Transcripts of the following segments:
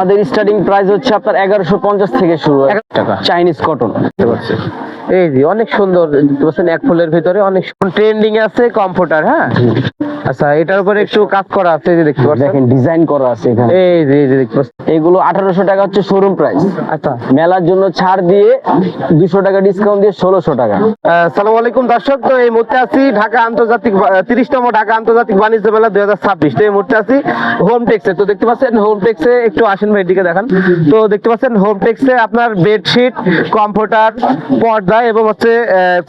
আমাদের starting price হচ্ছে আপনার এগারোশো পঞ্চাশ থেকে শুরু টাকা। চাইনিজ কটন এই জি অনেক সুন্দর এক ফুলের ভিতরে অনেক ট্রেন্ডিং আছে কমফোর্টার হ্যাঁ? আচ্ছা এটার উপরে একটু কাজ করা আছে যে দেখতে পাচ্ছেন। দেখেন ডিজাইন করা আছে এখানে। এই যে এই যে দেখতে পাচ্ছেন। এগুলো আঠারোশো টাকা হচ্ছে শোরুম প্রাইস আচ্ছা। মেলার জন্য ছাড় দিয়ে দুশো টাকা ডিসকাউন্ট দিয়ে ষোলোশো টাকা। সালাম আলাইকুম দর্শক। তো এই মুহূর্তে আছি ঢাকা আন্তর্জাতিক তিরিশতম ঢাকা আন্তর্জাতিক বাণিজ্য মেলা দুই হাজার ছাব্বিশ। তো এই মুহূর্তে আছি হোম টেক্সে তো দেখতে পাচ্ছেন হোম টেক্সে একটু আসেন ভাই দিকে দেখান। তো দেখতে পাচ্ছেন হোম টেক্সে আপনার বেডশিট কমফোর্টার পর্দা এবং হচ্ছে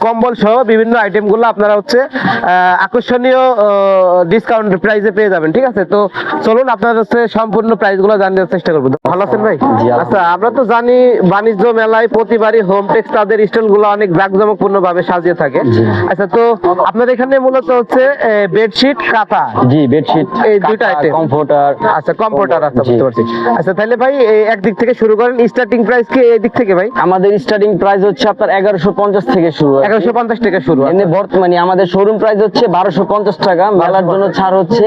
কম্বল সহ বিভিন্ন আইটেমগুলো আপনারা হচ্ছে আকর্ষণীয় ডিসকাউন্ট প্রাইসে পেয়ে যাবেন ঠিক আছে? তো চলুন আপনার হচ্ছে সম্পূর্ণ প্রাইসগুলো জানার চেষ্টা করব। ভালো আছেন ভাই? আচ্ছা আমরা তো জানি বাণিজ্য মেলায় প্রতিবারই হোম টেক্স তাদের স্টলগুলো অনেক জাঁকজমকপূর্ণ ভাবে সাজিয়ে থাকে। আচ্ছা তো আপনার এখানে মূলত হচ্ছে বেডশিট কাঁথা জি বেডশিট এই দুইটা item। কমফোর্টার আচ্ছা কম্পিউটার আচ্ছা বুঝতে পারছি। আচ্ছা তাহলে ভাই এই একদিক থেকে শুরু করেন স্টার্টিং প্রাইস কি এই দিক থেকে ভাই? আমাদের স্টার্টিং প্রাইস হচ্ছে আপনার এগারোশো পঞ্চাশ থেকে শুরু আছে। এগারোশো পঞ্চাশ টাকা শুরু বর্তমানে আমাদের শোরুম প্রাইস হচ্ছে বারোশো পঞ্চাশ টাকা মেলার জন্য ছাড় হচ্ছে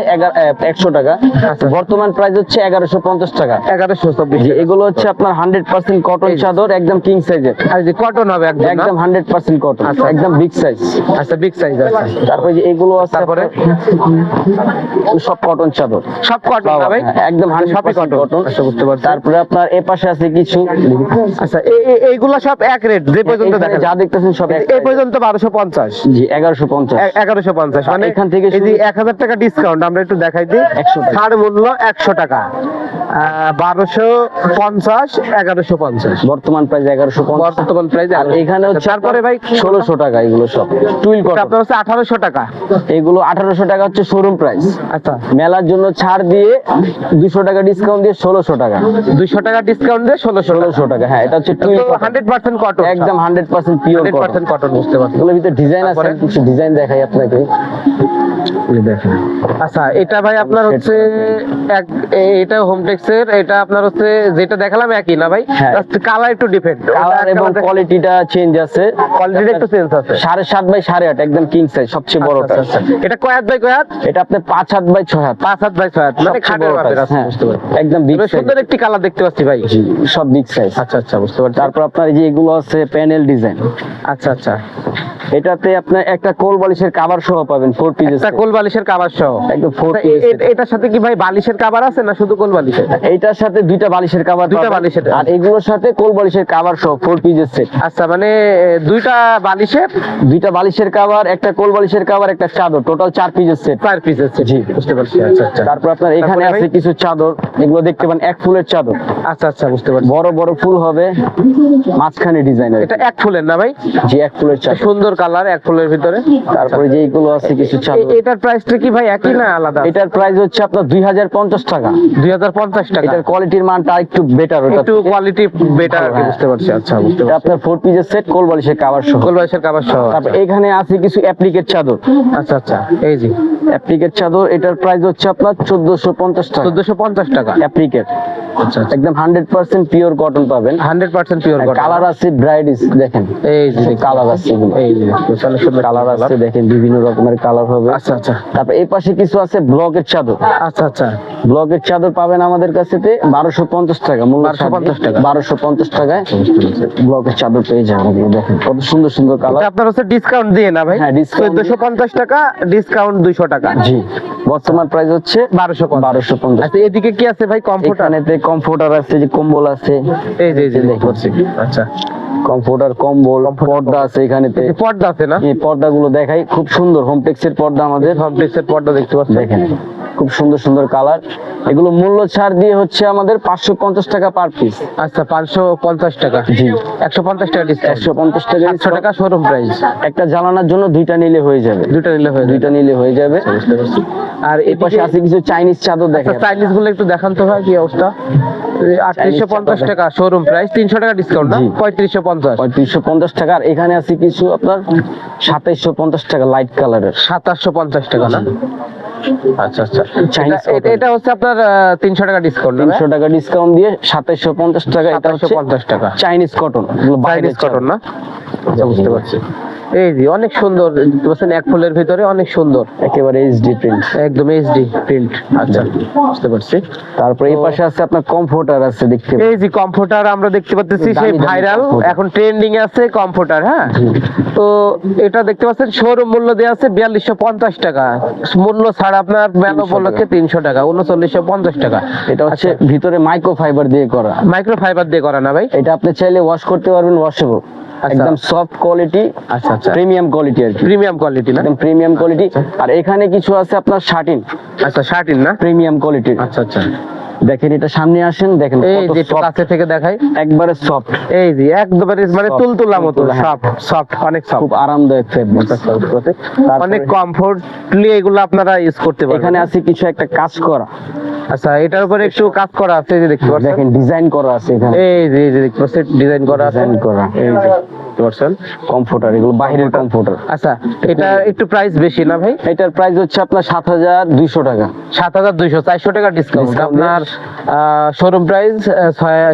একশো টাকা। আচ্ছা। বর্তমান প্রাইস হচ্ছে এগারোশো পঞ্চাশ টাকা। এগারোশো চব্বিশ এগুলো হচ্ছে আপনার হান্ড্রেড পার্সেন্ট কটন চাদর একদম কিং সাইজের কটন হবে একদম হান্ড্রেড পার্সেন্ট কটন আচ্ছা। একদম বিগ সাইজ আচ্ছা বিগ সাইজ আছে। তারপরে যে এগুলো আছে তারপরে? সব কটন চাদর। সব কটন ভাই হ্যাঁ, একদম হান্ড্রেড সবই কটন কটন আচ্ছা বুঝতে পারছি। তারপরে আপনার এ পাশে আছে কিছু। আচ্ছা এই- এই- এইগুলো সব এক রেট যে পর্যন্ত দেখা যা দেখতেছেন সব এক এই পর্যন্ত বারোশো পঞ্চাশ। জি এগারোশো পঞ্চাশ। এগারোশো পঞ্চাশ মানে এখান থেকে এই যে শুরু- এক হাজার টাকা ডিসকাউন্ট আমরা একটু দেখাই দিই। 100 ছাড় মূল্য একশো টাকা। বারোশো পঞ্চাশ এগারোশো পঞ্চাশ। বর্তমান প্রাইস এগারোশো বর্তমান প্রাইস আর এখানে হচ্ছে তারপরে ভাই ষোলোশো টাকা এগুলো সব। টুইল আপনার হচ্ছে আঠারোশো টাকা। এগুলো আঠারোশো টাকা হচ্ছে শোরুম প্রাইস আচ্ছা। মেলার জন্য ছাড় দিয়ে দুশো টাকা ডিসকাউন্ট দিয়ে ষোলোশো টাকা। দুইশো টাকা ডিসকাউন্ট দিয়ে ষোলোশো ষোলোশো টাকা হ্যাঁ এটা হচ্ছে টুইল হান্ড্রেড পার্সেন্ট কটন একদম hundred percent pure percent cotton বুঝতে পারছি। এগুলোর ভিতরে ডিজাইন আছে কিছু ডিজাইন দেখাই আপনাকে। দেখেন। আচ্ছা এটা ভাই আপনার হচ্ছে এক এটা হোমটেক্সের এটা আপনার হচ্ছে যেটা দেখালাম একই না ভাই? হ্যাঁ। কালার একটু ডিফারেন্ট কালার এবং কোয়ালিটিটা চেঞ্জ আছে। কোয়ালিটিটা একটু চেঞ্জ আছে। সাড়ে সাত বাই সাড়ে আট একদম কিং সাইজ সবচেয়ে বড়টা। আচ্ছা, আচ্ছা, আচ্ছা। এটা কয় হাত বাই কয় হাত? এটা আপনার পাঁচ হাত বাই ছয় হাত। পাঁচ হাত বাই ছয় হাত মানে খাটের মাপের আছে। হ্যাঁ, একদম বিগ সুন্দর একটি কালার দেখতে পাচ্ছি ভাই। সব বিগ সাইজ আচ্ছা আচ্ছা বুঝতে পারছি। তারপর আপনার এই যে এগুলো আছে প্যানেল ডিজাইন আচ্ছা আচ্ছা। এটাতে আপনার একটা কোল বালিশের কাভার সহ পাবেন। ফোর পিসেস একটা কোল বালিশের কাবার সহ? একদম ফোর আচ্ছা, এ- এ- এটার সাথে কি ভাই বালিশের কাবার আছে না শুধু কোল বালিশের এইটার সাথে দুইটা বালিশের কাভার দুইটা বালিশের। আর এগুলোর সাথে কোল বালিশের কাভার সহ ফোর পিসের সেট আচ্ছা মানে দুইটা বালিশের? দুইটা বালিশের কাভার একটা কোল বালিশের কাভার একটা চাদর। টোটাল চার পিসের সেট চার পিস আছে জি। বুঝতে পারছি আচ্ছা আচ্ছা। তারপর আপনার এখানে আছে কিছু চাদর। এগুলো দেখতে পান এক ফুলের চাদর। আচ্ছা আচ্ছা বুঝতে পারছি। বড় বড় ফুল হবে মাঝখানে ডিজাইনের এটা এক ফুলের না ভাই? জি এক ফুলের চাদর। সুন্দর কালার এক ফুলের ভিতরে। তারপরে যে এইগুলো আছে কিছু এ- এটার প্রাইসটা কি ভাই একই না আলাদা? এটার প্রাইস হচ্ছে আপনার দুই হাজার পঞ্চাশ টাকা। দুই হাজার পঞ্চাশ টাকা। এটার কোয়ালিটির মানটা একটু বেটার ওটা একটু কোয়ালিটি বেটার আর কি হ্যাঁ। বুঝতে পারছি। আচ্ছা বুঝতে পারছি। আপনার ফোর পিসের সেট কোল বালিশের কাভার সহ। কোলবাইশের কাবার সহ তারপর এখানে আছে কিছু অ্যাপ্লিকেট চাদর। আচ্ছা আচ্ছা এই জি অ্যাপ্লিকেট চাদর এটার প্রাইস হচ্ছে আপনার চোদ্দশো পঞ্চাশ টাকা। চোদ্দশো পঞ্চাশ টাকা। অ্যাপ্লিকেট আচ্ছা আচ্ছা। একদম হান্ড্রেড পার্সেন্ট পিওর কটন পাবেন। হান্ড্রেড পার্সেন্ট পিওর কালার আছে ব্রাইডিস দেখেন। এই কালার আছে এই কালার আছে দেখেন বিভিন্ন রকমের কালার হবে। আচ্ছা আচ্ছা। তারপর এই পাশে কিছু আছে ব্লকের চাদর। আচ্ছা আচ্ছা। ব্লকের চাদর পাবেন আমাদের কাছে বারোশো পঞ্চাশ টাকা মূল্য 1250 টাকা। বারোশো পঞ্চাশ টাকায় ব্লকের চাদর পেয়ে যাবেন দেখেন। কত সুন্দর সুন্দর কালার আপনার হচ্ছে ডিসকাউন্ট দিয়ে না ভাই? হ্যাঁ, চোদ্দশো পঞ্চাশ টাকা ডিসকাউন্ট দুইশো টাকা। জি বর্তমান প্রাইস হচ্ছে বারোশো বারোশো পঞ্চাশ। আচ্ছা এদিকে কি আছে ভাই কমফোর্টার কমফোর্টার আছে যে কম্বল আছে। এই যে দেখতে পাচ্ছি। আচ্ছা। কমফোর্টার কম্বল পর্দা আছে যে পর্দা আছে না? এই পর্দাগুলো দেখাই খুব সুন্দর হোমটেক্সের পর্দা আমাদের। পর্দা দেখতে পাচ্ছি দেখেন খুব সুন্দর সুন্দর কালার এগুলো মূল্য ছাড় দিয়ে হচ্ছে আমাদের পাঁচশো পঞ্চাশ টাকা পার পিস আচ্ছা পাঁচশো পঞ্চাশ টাকা। জি। একশো পঞ্চাশ টাকা একশো পঞ্চাশ টাকা সাতশো টাকা শোরুম প্রাইস একটা জ্বালানোর জন্য দুইটা নিলে হয়ে যাবে। দুইটা নিলে হয়ে দুইটা নিলে হয়ে যাবে। পারছি। আর এই পাশে আছে কিছু চাইনিজ চাদর দেখেন। চাইনিজগুলো একটু দেখান তো ভাই কি অবস্থা? আটত্রিশশো পঞ্চাশ টাকা শোরুম প্রাইস তিনশো টাকা ডিসকাউন্ট না? পঁয়ত্রিশশো পঞ্চাশ। পঁয়ত্রিশশো পঞ্চাশ টাকা আর এখানে আছে কিছু আপনার সাতাইশশো পঞ্চাশ টাকা লাইট কালারের সাতাশশো পঞ্চাশ টাকা না? আচ্ছা আচ্ছা। এটা- এটা- হচ্ছে আপনার তিনশো টাকা ডিসকাউন্ট তিনশো টাকা ডিসকাউন্ট দিয়ে সাতাইশশো পঞ্চাশ টাকা এটা হচ্ছে পঞ্চাশ টাকা। চাইনিজ কটন চাইনিজ কটন না? আচ্ছা বুঝতে পারছি। এই যে অনেক সুন্দর পাচ্ছেন এক ফুলের ভিতরে অনেক সুন্দর। একেবারে এইচডি প্রিন্ট একদম এইচডি প্রিন্ট আচ্ছা বুঝতে পারছি। তারপরে এই পাশে আছে আপনার কমফোর্টার আছে দেখতে এই যে কমফোর্টার আমরা দেখতে পাচ্ছি সেই ভাইরাল এখন ট্রেন্ডিং এ আছে কমফোর্টার হ্যাঁ? তো এটা দেখতে পাচ্ছেন শোরুম মূল্য দেওয়া আছে বিয়াল্লিশশো পঞ্চাশ টাকা। মূল্য ছাড়া আপনার মেলা উপলক্ষে তিনশো টাকা উনচল্লিশশো পঞ্চাশ টাকা। এটা হচ্ছে আচ্ছা। ভিতরে মাইক্রো ফাইবার দিয়ে করা। মাইক্রো ফাইবার দিয়ে করা না ভাই? এটা আপনি চাইলে ওয়াশ করতে পারবেন ওয়াশেবল একদম সফট কোয়ালিটি আচ্ছা আচ্ছা। প্রিমিয়াম কোয়ালিটি আর প্রিমিয়াম কোয়ালিটি না? একদম প্রিমিয়াম কোয়ালিটি আর এখানে কিছু আছে আপনার আচ্ছা না? প্রিমিয়াম কোয়ালিটির আচ্ছা আচ্ছা। দেখেন এটা সামনে আসেন দেখেন এই যে কাছে থেকে দেখাই। একবারে সফট এই যে একবারে মানে তুলতুলা মতো হ্যাঁ। সফট সফট অনেক খুব আরামদায়ক ফেব্রিক অনেক কমফোর্টলি এগুলো আপনারা ইউজ করতে পারবেন। এখানে আছে কিছু একটা কাজ করা। আচ্ছা এটার উপরে একটু কাজ করা আছে যে দেখতে পাচ্ছেন? দেখেন ডিজাইন করা আছে এখানে। এই যে এই যে দেখতে পাচ্ছেন ডিজাইন করা আছে। ডিজাইন করা। এই যে। দেখতে পাচ্ছেন? কমফোর্টার এগুলো বাইরের কমফোর্টার আচ্ছা এটা একটু প্রাইস বেশি না ভাই? এটার প্রাইস হচ্ছে আপনার সাত হাজার দুইশো টাকা। সাত হাজার দুইশো চারশো টাকা ডিসকাউন্ট আপনার শোরুম প্রাইস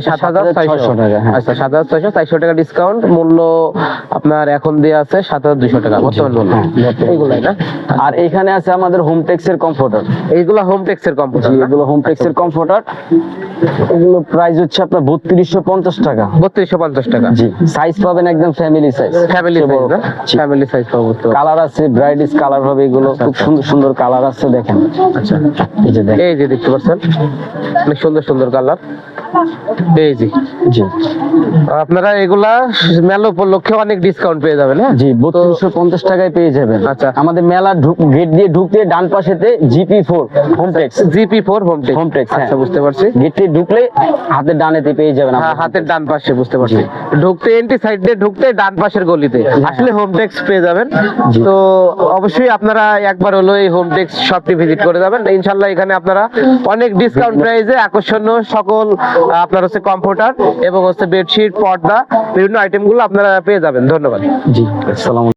সাত হাজার ছয়শো 7,600 টাকা, হ্যাঁ। আচ্ছা সাত হাজার ছয়শো চারশো টাকা ডিসকাউন্ট মূল্য আপনার এখন দিয়ে আছে সাত হাজার দুইশো টাকা বর্তমান মূল্য। হ্যাঁ। এইগুলাই না? আর এখানে আছে আমাদের হোমটেক্স এর কমফোর্টার এইগুলা হোম টেক্সের কম্পিউটার এগুলো হোমটেক্স এর কমফোর্টার এগুলো প্রাইস হচ্ছে আপনার বত্রিশশো পঞ্চাশ টাকা। বত্রিশশো পঞ্চাশ টাকা। জি সাইজ পাবেন একদম family size family size family size পাবো কালার আছে ব্রাইডিস কালার হবে এগুলো। খুব সুন্দর সুন্দর কালার আছে দেখেন। আচ্ছা। এই যে এই যে দেখতে পাচ্ছেন। অনেক সুন্দর সুন্দর কালার এই যে। জি। আপনারা এগুলা মেলা উপলক্ষে অনেক ডিসকাউন্ট পেয়ে যাবেন হ্যাঁ? জি বত্রিশশো পঞ্চাশ টাকায় পেয়ে যাবেন। আচ্ছা। আমাদের মেলা গেট দিয়ে ঢুকতে ডান পাশেতে GP four Hometex GP four Hometex Hometex আচ্ছা বুঝতে পারছি। গেট দিয়ে ঢুকলে হাতের ডানেতে পেয়ে যাবেন হ্যাঁ হাতের ডান পাশে বুঝতে পারছি। ঢুকতে এন্টি সাইড দিয়ে ঢুকতে ডান পাশের গলিতে। আসলে হোম টেক্স পেয়ে যাবেন। তো অবশ্যই আপনারা একবার হলো এই হোম টেক্স শপটি ভিজিট করে যাবেন। ইনশাল্লাহ এখানে আপনারা অনেক ডিসকাউন্ট প্রাইসে আকর্ষণীয় সকল আপনার হচ্ছে কম্পিউটার এবং হচ্ছে বেডশিট পর্দা, বিভিন্ন আইটেমগুলো আপনারা পেয়ে যাবেন। ধন্যবাদ। জি, আসসালামু